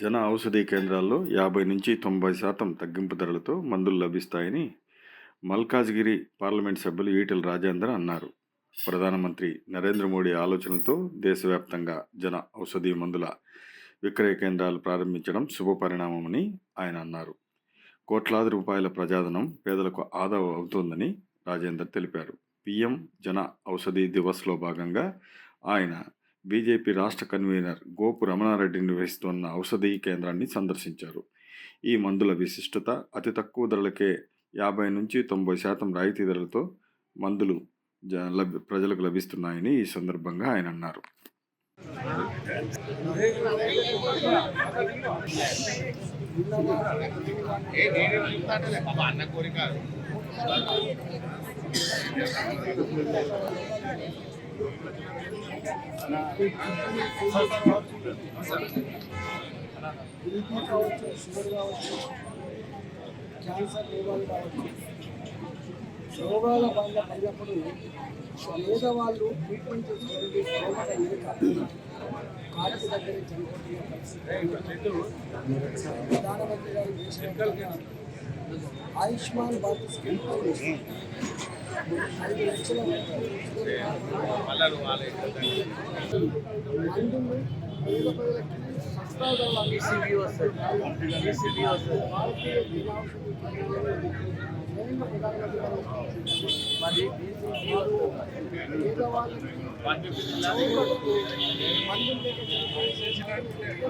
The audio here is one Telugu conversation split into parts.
జన ఔషధీ కేంద్రాల్లో యాభై నుంచి తొంభై శాతం తగ్గింపు ధరలతో మందులు లభిస్తాయని మల్కాజ్గిరి పార్లమెంట్ సభ్యులు ఈటెల రాజేందర్ అన్నారు. ప్రధానమంత్రి నరేంద్ర మోడీ ఆలోచనలతో దేశవ్యాప్తంగా జన ఔషధీ మందుల విక్రయ కేంద్రాలు ప్రారంభించడం శుభపరిణామమని ఆయన అన్నారు. కోట్లాది రూపాయల ప్రజాధనం పేదలకు ఆదా అవుతోందని రాజేందర్ తెలిపారు. పిఎం జన ఔషధి దివస్లో భాగంగా ఆయన బీజేపీ రాష్ట్ర కన్వీనర్ గోపు రమణారెడ్డి నిర్వహిస్తున్న ఔషధీ కేంద్రాన్ని సందర్శించారు. ఈ మందుల విశిష్టత అతి తక్కువ ధరలకే యాభై నుంచి తొంభై శాతం రాయితీ ధరలతో మందులు జ ప్రజలకు లభిస్తున్నాయని ఈ సందర్భంగా ఆయన అన్నారు. అన్న కోరిక బీపీ కావచ్చు షుగర్ కావచ్చు క్యాన్సర్ రోగాలు కావచ్చు రోగాల బాధ పడినప్పుడు పేదవాళ్ళు ట్రీట్మెంట్ చేసుకోవడానికి స్తోమత లేక కాళ్ళకి దగ్గర చనిపోతున్న పరిస్థితి ప్రధానమంత్రి గారు ఆయుష్మాన్ భారత్ స్కీమ్ ఐదు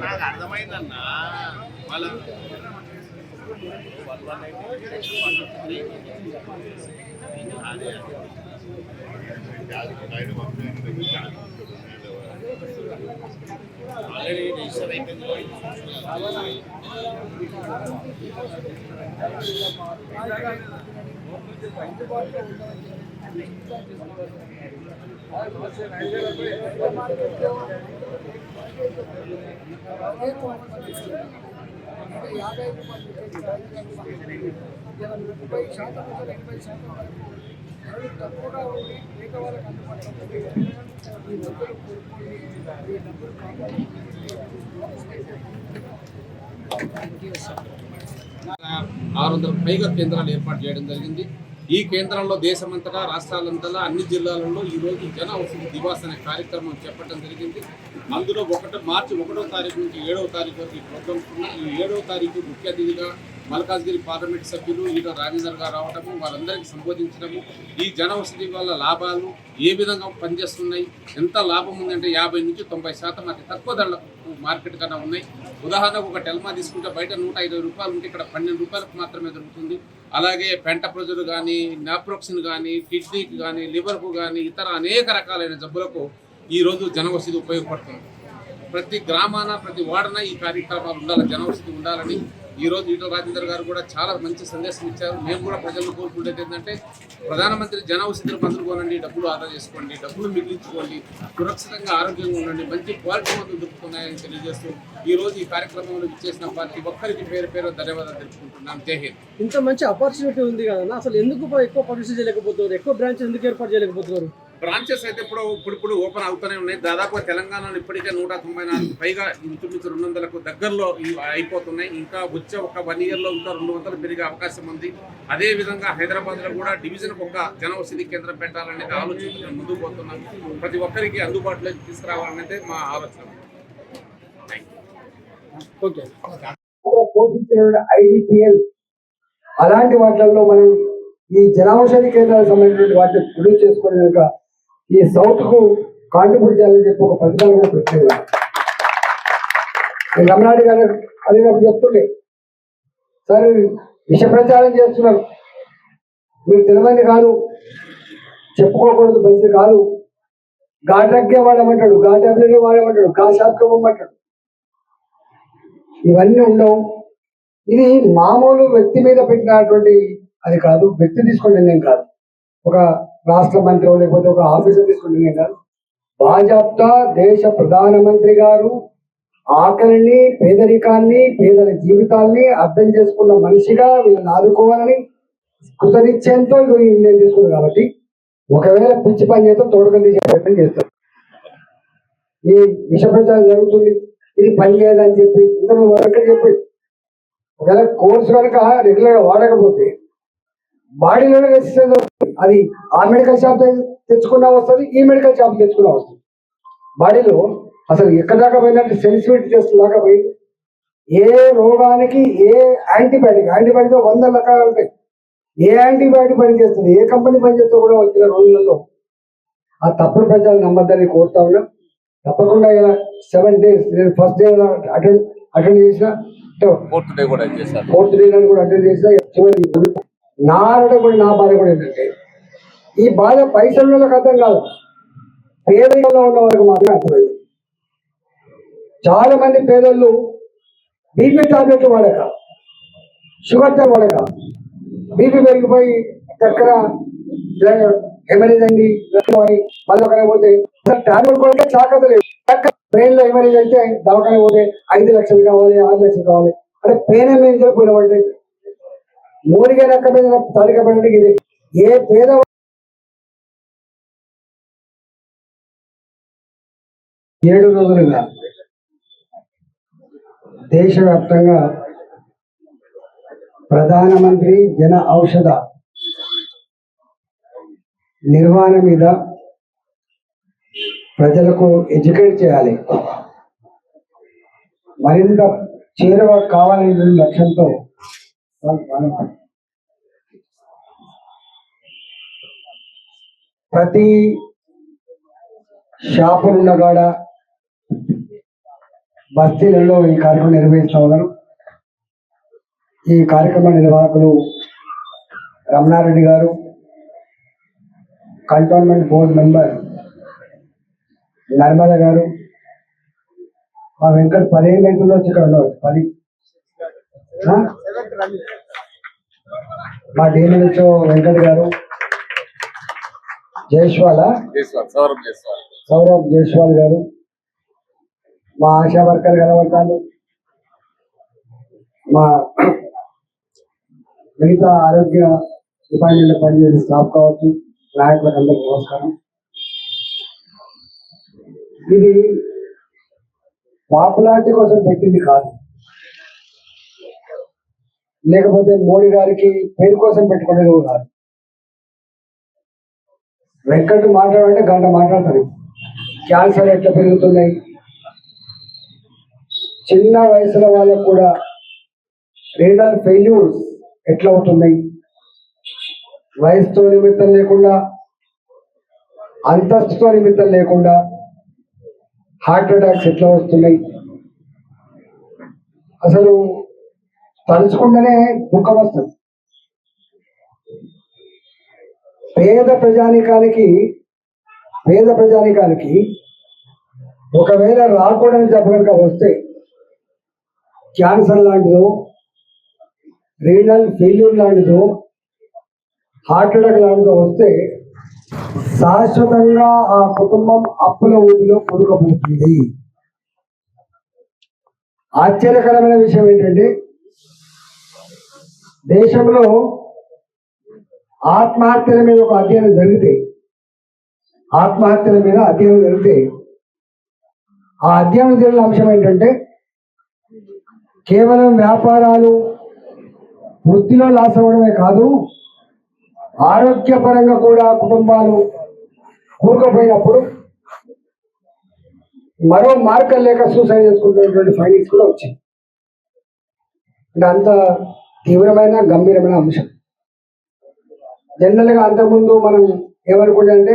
నాకు అర్థమైందన్న వాళ్ళ ఆల్రెడీ రిజిస్టర్ అయిపోయింది యాభై ముప్పై శాతం ఎనభై శాతం వరకు తక్కువగా ఉండి మిగతా వాళ్ళకి అందుబాటులో ఈ ఈ డబ్బులు ఆరు వందల పైగా కేంద్రాలు ఏర్పాటు చేయడం జరిగింది. ఈ కేంద్రంలో దేశమంతటా రాష్ట్రాలంతటా అన్ని జిల్లాలలో ఈ రోజు జన ఔషధి దివాస్ అనే కార్యక్రమం చెప్పడం జరిగింది. అందులో ఒకటో మార్చి ఒకటో తారీఖు నుంచి ఏడవ తారీఖు వరకు ఈ ప్రోగ్రామ్స్ ఉన్నాయి ఈ ఏడవ తారీఖు ముఖ్య అతిథిగా మల్కాజ్గిరి పార్లమెంట్ సభ్యులు ఈట రాజేందర్ గారు రావటము వాళ్ళందరికీ సంబోధించడము ఈ జనవసతి వల్ల లాభాలు ఏ విధంగా పనిచేస్తున్నాయి ఎంత లాభం ఉందంటే యాభై నుంచి తొంభై శాతం అతి తక్కువ ధరలకు మార్కెట్ కన్నా ఉన్నాయి. ఉదాహరణకు ఒక టెల్మా తీసుకుంటే బయట నూట ఇరవై రూపాయలు ఉంటే ఇక్కడ పన్నెండు రూపాయలకు మాత్రమే దొరుకుతుంది. అలాగే పెంటప్రజలు కానీ నాప్రోక్సిన్ కానీ కిడ్నీకి కానీ లివర్కు కానీ ఇతర అనేక రకాలైన జబ్బులకు ఈరోజు జనవసతి ఉపయోగపడుతుంది. ప్రతి గ్రామాన ప్రతి వాడన ఈ కార్యక్రమాలు ఉండాలి జనవసతి ఉండాలని ఈ రోజు ఈటల రాజేందర్ గారు కూడా చాలా మంచి సందేశం ఇచ్చారు. మేము కూడా ప్రజలను కోరుకుంటే ఏంటంటే ప్రధానమంత్రి జన ఔషధులు పంచుకోనండి డబ్బులు ఆదా చేసుకోండి డబ్బులు మిగిలించుకోండి సురక్షితంగా ఆరోగ్యంగా ఉండండి మంచి క్వాలిటీ మందులు దొరుకుతున్నాయని తెలియజేస్తూ ఈ రోజు ఈ కార్యక్రమంలో ఇచ్చేసిన ప్రతి ఒక్కరికి పేరు పేరు ధన్యవాదాలు తెలుపుకుంటున్నాను జై హింద్. ఇంత మంచి ఆపర్చునిటీ ఉంది కదా అసలు ఎందుకు ఎక్కువ పబ్లిసిటీ చేయలేకపోతున్నారు? ఎక్కువ బ్రాంచ్ ఎందుకు ఏర్పాటు చేయలేకపోతున్నారు? బ్రాంచెస్ అయితే ఇప్పుడు ఇప్పుడు ఇప్పుడు ఓపెన్ అవుతూనే ఉన్నాయి. దాదాపు తెలంగాణలో ఇప్పటికే నూట తొంభై నాలుగు పైగా ఇంచుమించు రెండు వందలకు దగ్గరలో అయిపోతున్నాయి. ఇంకా వచ్చే ఒక వన్ ఇయర్లో ఇంకా రెండు వందలు పెరిగే అవకాశం ఉంది. అదే విధంగా హైదరాబాద్లో కూడా డివిజన్ ఒక జనౌషధి కేంద్రం పెట్టాలనేది ఆలోచన ముందుకు పోతున్నాం. ప్రతి ఒక్కరికి అందుబాటులోకి తీసుకురావాలనేది మా ఆలోచన. ఐడిపిఎల్. అలాంటి వాటిల్లో మనం ఈ జనౌషధి కేంద్రాలకు సంబంధించిన వాటిని ప్రొడ్యూస్ చేసుకుని కనుక ఈ సౌత్కు కాంట్రిబ్యూట్ చేయాలని చెప్పి ఒక ప్రతిపాదన కూడా పెట్టారు. నేను రమణాడి గారు అడిగినప్పుడు చెప్తుండే సరే విష ప్రచారం చేస్తున్నారు. మీరు తెలియని కాదు చెప్పుకోకూడదు మంచిది కాదు. ఘాటగ్గే వాడమంటాడు ఘా టాబ్లెట్ వాడమంటాడు ఘా షాప్కి ఇవ్వమంటాడు ఇవన్నీ ఉండవు. ఇది మామూలు వ్యక్తి మీద పెట్టినటువంటి అది కాదు వ్యక్తి తీసుకునే నేను కాదు. ఒక రాష్ట్ర మంత్రి లేకపోతే ఒక ఆఫీసర్ తీసుకునే నిర్ణయం కాదు భాజపా దేశ ప్రధానమంత్రి గారు ఆకలిని పేదరికాన్ని పేదల జీవితాల్ని అర్థం చేసుకున్న మనిషిగా వీళ్ళని ఆదుకోవాలని కృతనిశ్చయంతో ఈ నిర్ణయం తీసుకున్నారు కాబట్టి ఒకవేళ పిచ్చి పని చేస్తే తోడుకొని తీసే ప్రయత్నం చేస్తారు. ఈ విష ప్రచారం జరుగుతుంది. ఇది పని చేయదని చెప్పి ఇంతకు ఎక్కడ చెప్పి ఒకవేళ కోర్సు కనుక రెగ్యులర్గా వాడకపోతే బాడీలోనే రెసిస్టెన్స్ అది ఆ మెడికల్ షాప్ తెచ్చుకున్నా వస్తుంది ఈ మెడికల్ షాప్ తెచ్చుకున్నా వస్తుంది. బాడీలో అసలు ఎక్కడ దాకా పోయిందంటే సెన్సిటివిటీ టెస్ట్ దాకా పోయింది ఏ రోగానికి ఏ యాంటీబయాటిక్ యాంటీబయాటిక్ వంద రకాలు ఉంటాయి. ఏ యాంటీబయాటిక్ పని చేస్తుంది ఏ కంపెనీ పని చేస్తుందో కూడా వచ్చిన రోజులలో ఆ తప్పుడు ప్రజలు నమ్మద్దని కోరుతా ఉన్నా. తప్పకుండా ఇలా సెవెన్ డేస్ నేను ఫస్ట్ డే అటెండ్ అటెండ్ చేసిన ఫోర్త్ డే కూడా చేశారు. ఫోర్త్ డే కూడా అటెండ్ చేసిన చివరి కూడా నా బాధ కూడా ఏంటంటే ఈ బాధ పైసల వాళ్ళకి అర్థం కాదు. పేదరికంలో ఉన్న వాళ్ళకి మాత్రమే అర్థమైంది. చాలా మంది పేదలు బీపీ టాబ్లెట్లు వాడక షుగర్ టాబ్ వాడక. బీపీ పెరిగిపోయి చక్కెర ఎమరేజ్ అయింది అని మళ్ళీ ఒక పోతే టాబ్లెట్ కూడా చాకత లేదు. బ్రెయిన్లో ఎమరేజ్ అయితే దవాఖాన పోతే ఐదు లక్షలు కావాలి ఆరు లక్షలు కావాలి. అంటే పెయిన్ మీద వాళ్ళు మూలిగా నక్క మీద తడికబడడానికి ఇది. ఏ పేద ఏడు రోజులుగా దేశవ్యాప్తంగా ప్రధానమంత్రి జన ఔషధ నిర్వహణ మీద ప్రజలకు ఎడ్యుకేట్ చేయాలి. మరింత చేరువ కావాలనే లక్ష్యంతో ప్రతి షాపులున్న కాడ బస్తీలలో ఈ కార్యక్రమం నిర్వహిస్తా ఉన్నారు. ఈ కార్యక్రమ నిర్వాహకులు రమణారెడ్డి గారు కంటోన్మెంట్ బోర్డు మెంబర్ నర్మద గారు మా వెంకట్ పదిహేను గంటల్లో వచ్చి ఇక్కడ ఉన్నారు. పది? మా డిఎంహెచ్ఓ వెంకట్ గారు చేస్తారు సౌరభ్ జైస్వాల్ గారు మా ఆశా వర్కర్ కనబడతాను మా మిగతా ఆరోగ్య డిపార్ట్మెంట్ పనిచేసే స్టాఫ్ కావచ్చు నాయకులకు అందరికీ నమస్కారం. ఇది పాపులారిటీ కోసం పెట్టింది కాదు. లేకపోతే మోడీ గారికి పేరు కోసం పెట్టుకునేది కాదు. వెంకట్ మాట్లాడంటే గంట మాట్లాడతారు. క్యాన్సర్ ఎట్లా పెరుగుతున్నాయి? చిన్న వయసుల వాళ్ళకు కూడా రీనల్ ఫెయిల్యూర్స్ ఎట్లా అవుతున్నాయి? వయసుతో నిమిత్తం లేకుండా అంతస్తుతో నిమిత్తం లేకుండా హార్ట్ అటాక్స్ ఎట్లా వస్తున్నాయి? అసలు తలుచుకుంటేనే దుఃఖం వస్తుంది. పేద ప్రజానికానికి పేద ప్రజానికానికి ఒకవేళ రాకూడని జబ్బు వస్తే క్యాన్సర్ లాంటిదో రీనల్ ఫెయిల్యూర్ లాంటిదో హార్ట్ అటాక్ లాంటిదో వస్తే శాశ్వతంగా ఆ కుటుంబం అప్పుల ఊపిలో కొనుకపోతుంది ఆశ్చర్యకరమైన విషయం ఏంటంటే దేశంలో ఆత్మహత్యల మీద ఒక అధ్యయనం జరిగితే ఆత్మహత్యల మీద అధ్యయనం జరిగితే ఆ అధ్యయనం జరిగిన అంశం ఏంటంటే కేవలం వ్యాపారాలు వృత్తిలో లాస్ అవ్వడమే కాదు ఆరోగ్యపరంగా కూడా కుటుంబాలు కూరుకుపోయినప్పుడు మరో మార్గం లేక సూసైడ్ చేసుకుంటున్నటువంటి ఫైండింగ్స్ కూడా వచ్చింది. అంటే అంత తీవ్రమైన గంభీరమైన అంశం. జనరల్గా అంతకుముందు మనం ఏమనుకుంటే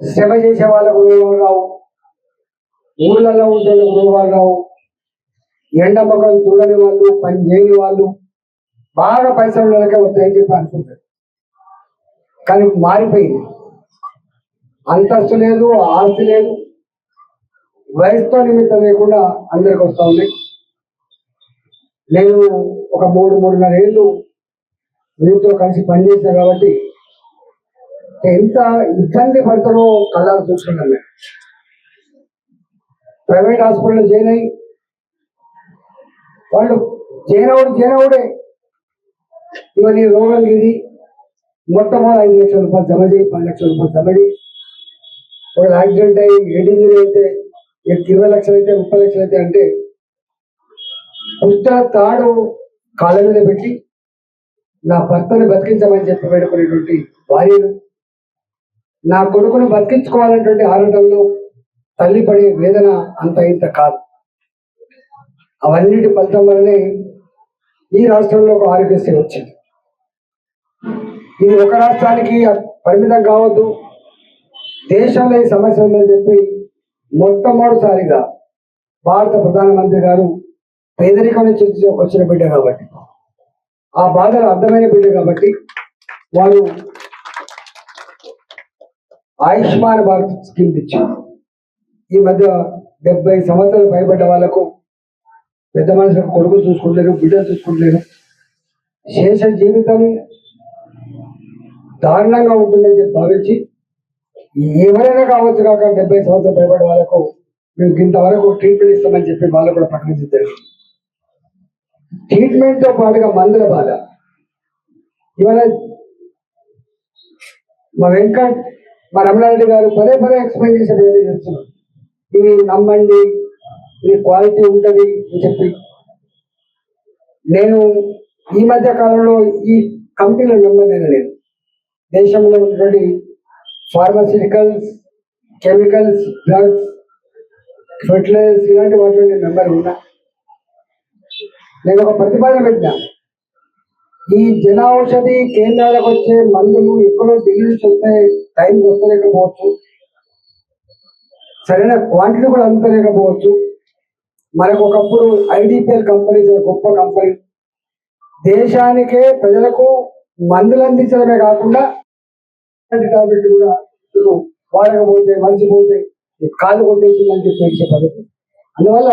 శ్రమ చేసే వాళ్ళకు రావు? ఊళ్ళల్లో ఉండే వాళ్ళకు రావు? ఎండమ్మకం చూడని వాళ్ళు పని చేయని వాళ్ళు బాగా పైసలు వాళ్ళకే వస్తాయని చెప్పి అనుకుంటారు. కానీ మారిపోయింది. అంతస్తు లేదు ఆస్తి లేదు వయసుతో నిమిత్తం లేకుండా అందరికి వస్తూ ఉంది. నేను ఒక మూడు మూడున్నర ఏళ్ళు వీరితో కలిసి పనిచేశాను కాబట్టి ఎంత ఇబ్బంది పడతారో కళ్ళారు చూసుకున్నాను నేను. ప్రైవేట్ హాస్పిటల్ జాయిన్ అయ్యి వాళ్ళు జైనవుడు జైనవుడే ఇవాళ నీ రోగం ఇది మొట్టమొదటి ఐదు లక్షల రూపాయలు జమ చేయి పది లక్షల రూపాయలు జమ చేయి. ఒకవేళ యాక్సిడెంట్ అయ్యి హెడ్ ఇంజరీ అయితే ఇరవై లక్షలు అయితే ముప్పై లక్షలు అయితే అంటే పుస్తక తాడు కాళ్ళ మీద పెట్టి నా భర్తను బతికించమని చెప్పి పెట్టుకునేటువంటి భార్యను నా కొడుకును బతికించుకోవాలనేటువంటి ఆరాటంలో తల్లి పడే వేదన అంత ఇంత కాదు. అవన్నిటి ఫలితం వల్లనే ఈ రాష్ట్రంలో ఒక ఆరోగ్యశ్రీ వచ్చింది. ఇది ఒక రాష్ట్రానికి పరిమితం కావద్దు. దేశంలో ఈ సమస్య ఉందని చెప్పి మొట్టమొదటిసారిగా భారత ప్రధానమంత్రి గారు పేదరికం నుంచి వచ్చిన బిడ్డ కాబట్టి ఆ బాధలు అర్థమైన బిడ్డ కాబట్టి వాళ్ళు ఆయుష్మాన్ భారత్ స్కీమ్ తెచ్చారు. ఈ మధ్య డెబ్బై సంవత్సరాలు భయపడ్డ వాళ్ళకు పెద్ద మనుషులకు కొడుకు చూసుకుంటలేరు బిడ్డలు చూసుకుంటలేరు. శేష జీవితం దారుణంగా ఉంటుందని చెప్పి భావించి ఎవరైనా కావచ్చు కాక డెబ్బై సంవత్సరాలు పైబడి వాళ్ళకు మేము ఇంతవరకు ట్రీట్మెంట్ ఇస్తామని చెప్పి వాళ్ళు కూడా ప్రకటించారు ట్రీట్మెంట్తో పాటుగా మందుల బాధ. ఇవాళ మా వెంకట్ మా రమణారెడ్డి గారు పదే పదే ఎక్స్ప్లెయిన్ చేసే ప్రయత్నం నమ్మండి మీ క్వాలిటీ ఉంటుంది అని చెప్పి. నేను ఈ మధ్య కాలంలో ఈ కంపెనీలు నమ్మదైన లేదు. దేశంలో ఉన్నటువంటి ఫార్మాసిటికల్స్ కెమికల్స్ డ్రగ్స్ ఫెర్టిలైజర్స్ ఇలాంటి వాటిలో నేను మెంబర్ ఉన్నా. నేను ఒక ప్రతిపాదన పెట్టినా. ఈ జన ఔషధి కేంద్రాలకు వచ్చే మందులు ఎక్కడో ఢిల్లీ నుంచి వస్తే టైంకి వస్తలేకపోవచ్చు. సరైన క్వాంటిటీ కూడా అందలేకపోవచ్చు మనకు ఒకప్పుడు ఐడిపిఎల్ కంపెనీ గొప్ప కంపెనీ. దేశానికే ప్రజలకు మందులు అందించడమే కాకుండా టాబ్లెట్ కూడా మీకు వాడకపోతే మర్చిపోతే కాలు కొట్టేసిందని చెప్పి ఇచ్చే పద్ధతి అందువల్ల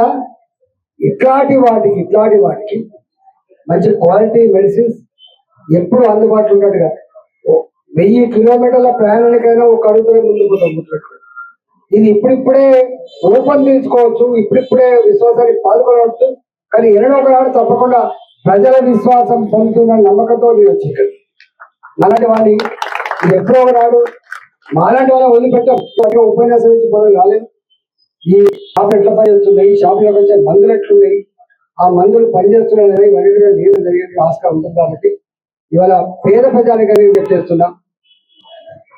ఇట్లాంటి వాటికి ఇట్లాంటి వాటికి మంచి క్వాలిటీ మెడిసిన్స్ ఎప్పుడు అందుబాటులో ఉండదు కదా వెయ్యి కిలోమీటర్ల ప్రయాణానికైనా ఒక అడుగుతూనే ముందుకు తగ్గుతున్నట్టు ఇది ఇప్పుడిప్పుడే రూపొందించుకోవచ్చు ఇప్పుడిప్పుడే విశ్వాసానికి పాల్గొనవచ్చు కానీ ఎన్నో ఒకనాడు తప్పకుండా ప్రజల విశ్వాసం పొందుతున్న నమ్మకంతో నేను వచ్చి అలాంటి వాడిని ఎప్పుడో ఒకనాడు మాలాంటి వాళ్ళ వదిలిపెట్టే. ఉపన్యాసం ఇచ్చి మనం రాలేదు. ఈ షాప్ ఎట్లా పనిచేస్తున్నాయి? ఈ వచ్చే మందులు ఎట్లున్నాయి? ఆ మందులు పనిచేస్తున్నాయి ఇవన్నీ నేను జరిగే ఆస్కారం ఉంటుంది కాబట్టి ఇవాళ పేద ప్రజానికి నేను చేస్తున్నా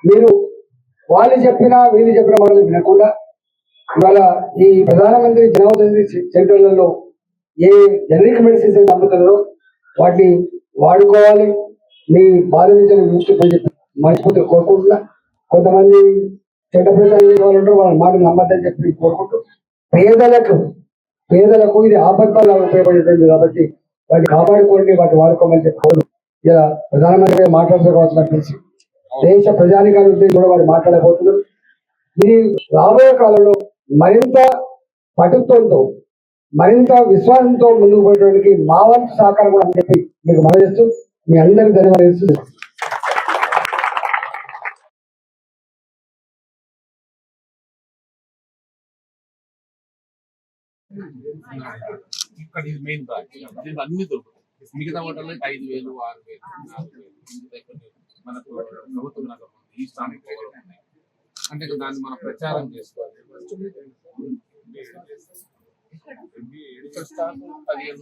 మీరు వాళ్ళు చెప్పినా వీళ్ళు చెప్పిన వాళ్ళు వినకుండా ఇవాళ ఈ ప్రధానమంత్రి జనౌషధి సెంటర్లలో ఏ జనరిక్ మెడిసిన్స్ అయితే అమ్ముతున్నారో వాటిని వాడుకోవాలి. మీ బాధించిన నుంచి చెప్పి కోరుకుంటున్నా. కొంతమంది చెడ్డ ప్రచారం వాళ్ళు ఉంటారు వాళ్ళ మాట నమ్మద్దని చెప్పి కోరుకుంటూ పేదలకు పేదలకు ఇది ఆపత్తాలు ఉపయోగపడేటువంటి కాబట్టి వాటిని కాపాడుకోండి వాటిని వాడుకోమని చెప్పి కోరు ఇలా ప్రధానమంత్రి గారు మాట్లాడుతూ కావచ్చు నాకు తెలిసి దేశ ప్రజానికాన్ని ఉద్దేశించి కూడా వారు మాట్లాడబోతున్నారు. ఇది రాబోయే కాలంలో మరింత పటుత్వంతో మరింత విశ్వాసంతో ముందుకు పోయడానికి మా వంతు సహకారం కూడా అని చెప్పి మీకు మనజేస్తూ మీ అందరికీ ధన్యవాదాలు ఇక్కడ ఇది మెయిన్ బ్రాంచ్ అన్ని దొరుకుతాయి. మిగతా హోటల్లో ఐదు వేలు ఆరు వేలు నాలుగు వేలు దగ్గర మనకు ప్రభుత్వం నగరం ఉంది ఈస్టానిక్ దగ్గర అంటే దాన్ని మనం ప్రచారం చేసుకోవాలి. ఇక్కడ స్టాక్ పదిహేను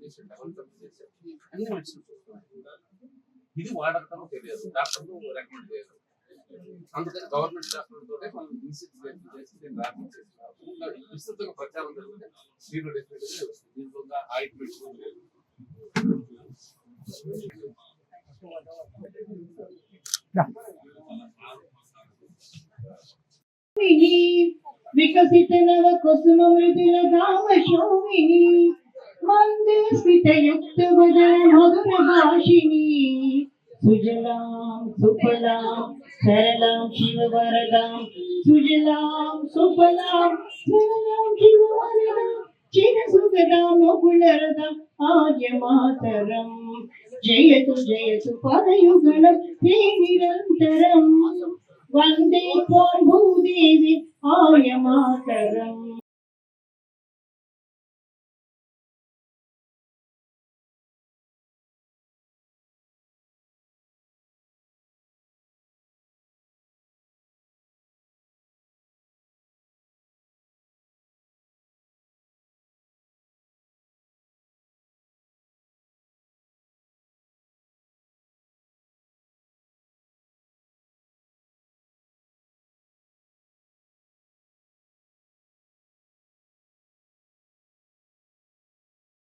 లక్షలు పది థర్టీ డేస్ అన్ని మెడిసిన్ ఇది వాడతామో తెలియదు డాక్టర్లు రికమెండ్ చేయరు అందుకని గవర్నమెంట్ డాక్టర్ మనం చేసి దీన్ని విస్తృతంగా ప్రచారం జరిగితే దీంట్లో డెఫినెట్గా వస్తుంది దీంట్లో లేదు వికసిత నవ కుసుమ మృదుల గామ మందస్మిత యుక్త వదన మధుర భాషిని సుజలాం సుఫలాం సరళాం శివ వరదాం సుజలాం సుఫలాం సరళాం శివ వరదాం చిర సుగదాం ముకుళరదాం ఆర్య మాతరం జయతు జయతు పదయుగళం. తే నిరంతరం. వందే త్వాం భూదేవి